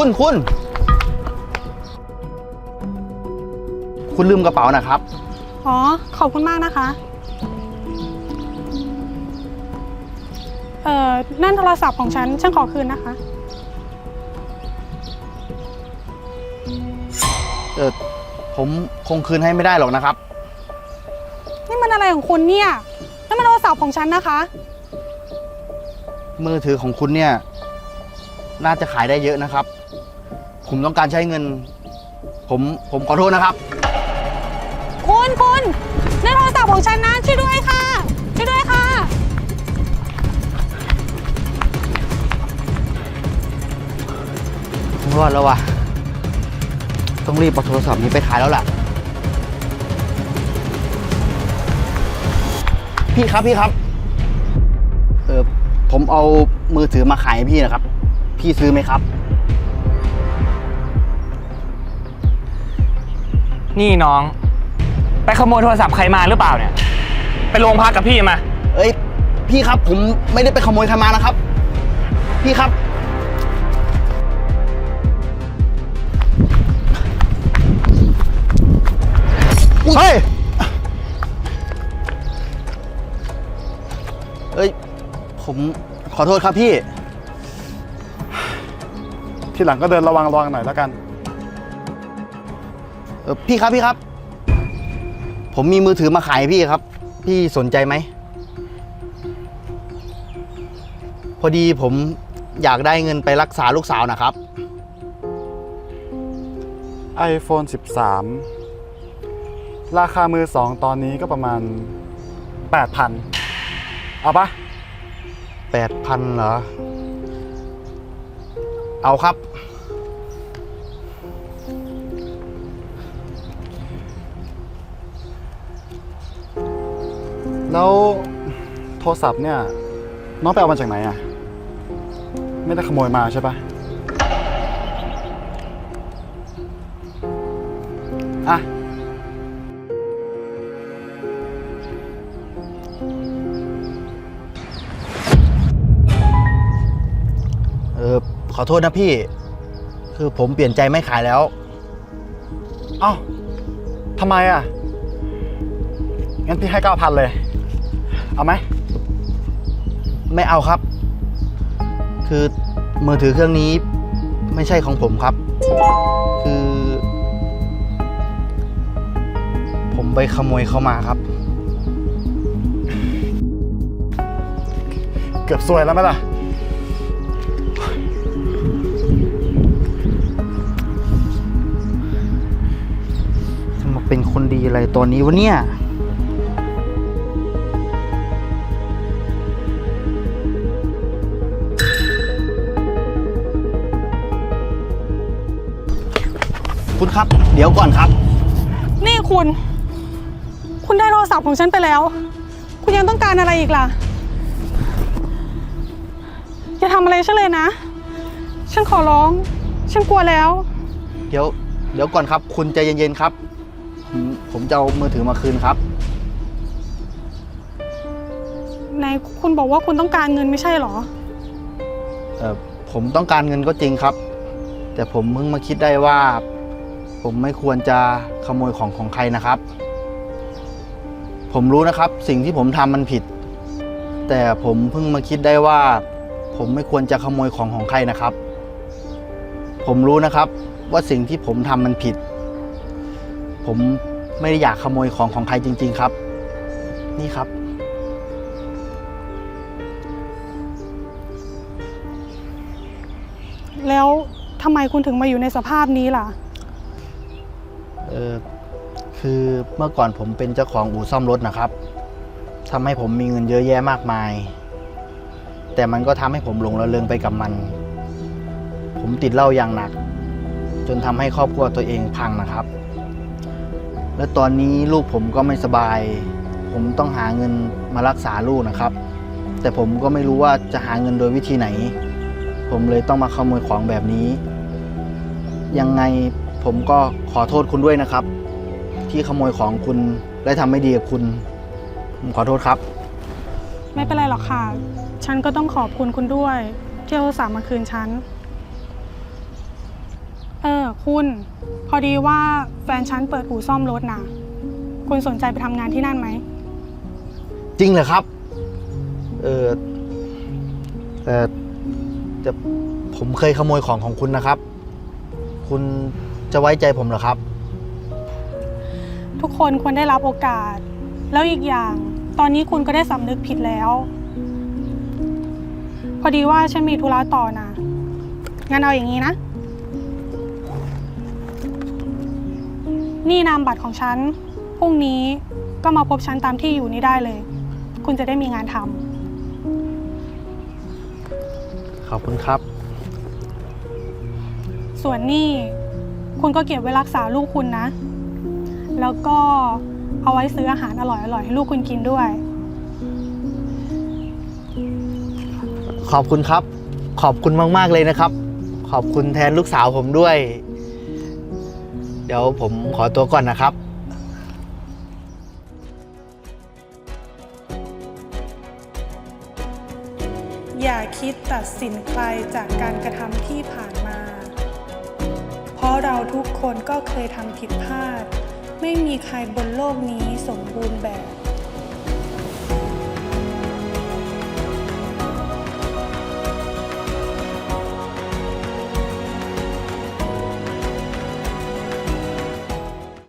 คุณคุณ คุณลืมกระเป๋านะครับ อ๋อ ขอบคุณมากนะคะ เอ่อ นั่นโทรศัพท์ของฉัน ฉันขอคืนนะคะ เออผมคงคืนให้ไม่ได้หรอกนะครับ นี่มันอะไรของคุณเนี่ยนั่นมันโทรศัพท์ของฉันนะคะ มือถือของคุณเนี่ย น่าจะขายได้เยอะนะครับ ผมต้องการใช้เงิน ผมผมขอโทษนะครับ คุณคุณนั่นโทรศัพท์ของฉันนะช่วยด้วยค่ะช่วยด้วยค่ะผมรอดแล้ววะต้องรีบเอาโทรศัพท์นี้ไปขายแล้วล่ะ พี่ครับพี่ครับ เออผมเอามือถือมาขายให้พี่นะครับ พี่ซื้อไหมครับ นี่น้อง ไปขโมยโทรศัพท์ใครมาหรือเปล่าเนี่ย ไปโรงพักกับพี่มา เอ้ยพี่ครับผมไม่ได้ไปขโมยใครมานะครับ พี่ครับ เฮ้ย เอ้ย ผมขอโทษครับพี่ ทีหลังก็เดินระวังระวังหน่อยแล้วกัน เออพี่ครับพี่ครับ ผมมีมือถือมาขายให้พี่ครับ พี่สนใจไหม พอดีผมอยากได้เงินไปรักษาลูกสาวนะครับ iPhone 13 ราคามือสองตอนนี้ก็ประมาณ 8,000 เอาปะแปดพันเหรอ เอาครับ แล้วโทรศัพท์เนี่ย น้องไปเอามาจากไหนอะ ไม่ได้ขโมยมาใช่ปะอะ เออขอโทษนะพี่ คือผมเปลี่ยนใจไม่ขายแล้ว เอ้าทำไมอะ งั้นพี่ให้9,000เลย เอาไหม ไม่เอาครับ คือมือถือเครื่องนี้ไม่ใช่ของผมครับ คือ ผมไปขโมยเขามาครับ เกือบซวยแล้วไหมล่ะ จะมาเป็นคนดีอะไรตอนนี้วะเนี่ย คุณครับ เดี๋ยวก่อนครับ นี่คุณ คุณได้โทรศัพท์ของฉันไปแล้ว คุณยังต้องการอะไรอีกล่ะ อย่าทำอะไรฉันเลยนะ ฉันขอร้อง ฉันกลัวแล้ว เดี๋ยว เดี๋ยวก่อนครับ คุณใจเย็นๆครับ ผมผมจะเอามือถือมาคืนครับ ไหนคุณบอกว่าคุณต้องการเงินไม่ใช่เหรอ เออผมต้องการเงินก็จริงครับ แต่ผมเพิ่งมาคิดได้ว่า ผมไม่ควรจะขโมยของของใครนะครับ ผมรู้นะครับสิ่งที่ผมทำมันผิด แต่ผมเพิ่งมาคิดได้ว่า ผมไม่ควรจะขโมยของของใครนะครับ ผมรู้นะครับว่าสิ่งที่ผมทำมันผิด ผมไม่ได้อยากขโมยของของใครจริง ๆครับ นี่ครับ แล้วทำไมคุณถึงมาอยู่ในสภาพนี้ล่ะ ออคือเมื่อก่อนผมเป็นเจ้าของอู่ซ่อมรถนะครับทำให้ผมมีเงินเยอะแยะมากมาย แต่มันก็ทำให้ผมหลงระเริงไปกับมัน ผมติดเหล้าอย่างหนัก จนทำให้ครอบครัวตัวเองพังนะครับ และตอนนี้ลูกผมก็ไม่สบาย ผมต้องหาเงินมารักษาลูกนะครับ แต่ผมก็ไม่รู้ว่าจะหาเงินโดยวิธีไหน ผมเลยต้องมาขโมยของแบบนี้ ยังไง ผมก็ขอโทษคุณด้วยนะครับ ที่ขโมยของคุณและทำไม่ดีกับคุณ ผมขอโทษครับ ไม่เป็นไรหรอกค่ะ ฉันก็ต้องขอบคุณคุณด้วยที่เอาโทรศัพท์มาคืนฉัน เออ คุณ พอดีว่าแฟนฉันเปิดอู่ซ่อมรถนะคุณสนใจไปทำงานที่นั่นไหม จริงเหรอครับ เออแต่แต่ผมเคยขโมยของของคุณนะครับ คุณ จะไว้ใจผมเหรอครับ ทุกคนควรได้รับโอกาส แล้วอีกอย่าง ตอนนี้คุณก็ได้สำนึกผิดแล้ว พอดีว่าฉันมีธุระต่อนะงั้นเอาอย่างนี้นะ นี่นามบัตรของฉันพรุ่งนี้ก็มาพบฉันตามที่อยู่นี้ได้เลย คุณจะได้มีงานทำขอบคุณครับส่วนนี่ คุณก็เก็บไว้รักษาลูกคุณนะ แล้วก็เอาไว้ซื้ออาหารอร่อยๆให้ลูกคุณกินด้วย ขอบคุณครับ ขอบคุณมาก ๆ เลยนะครับ ขอบคุณแทนลูกสาวผมด้วย เดี๋ยวผมขอตัวก่อนนะครับ อย่าคิดตัดสินใครจากการกระทำที่ผ่านมาเพราะเราทุกคนก็เคยทำผิดพลาด ไม่มีใครบนโลกนี้สมบูรณ์แบบ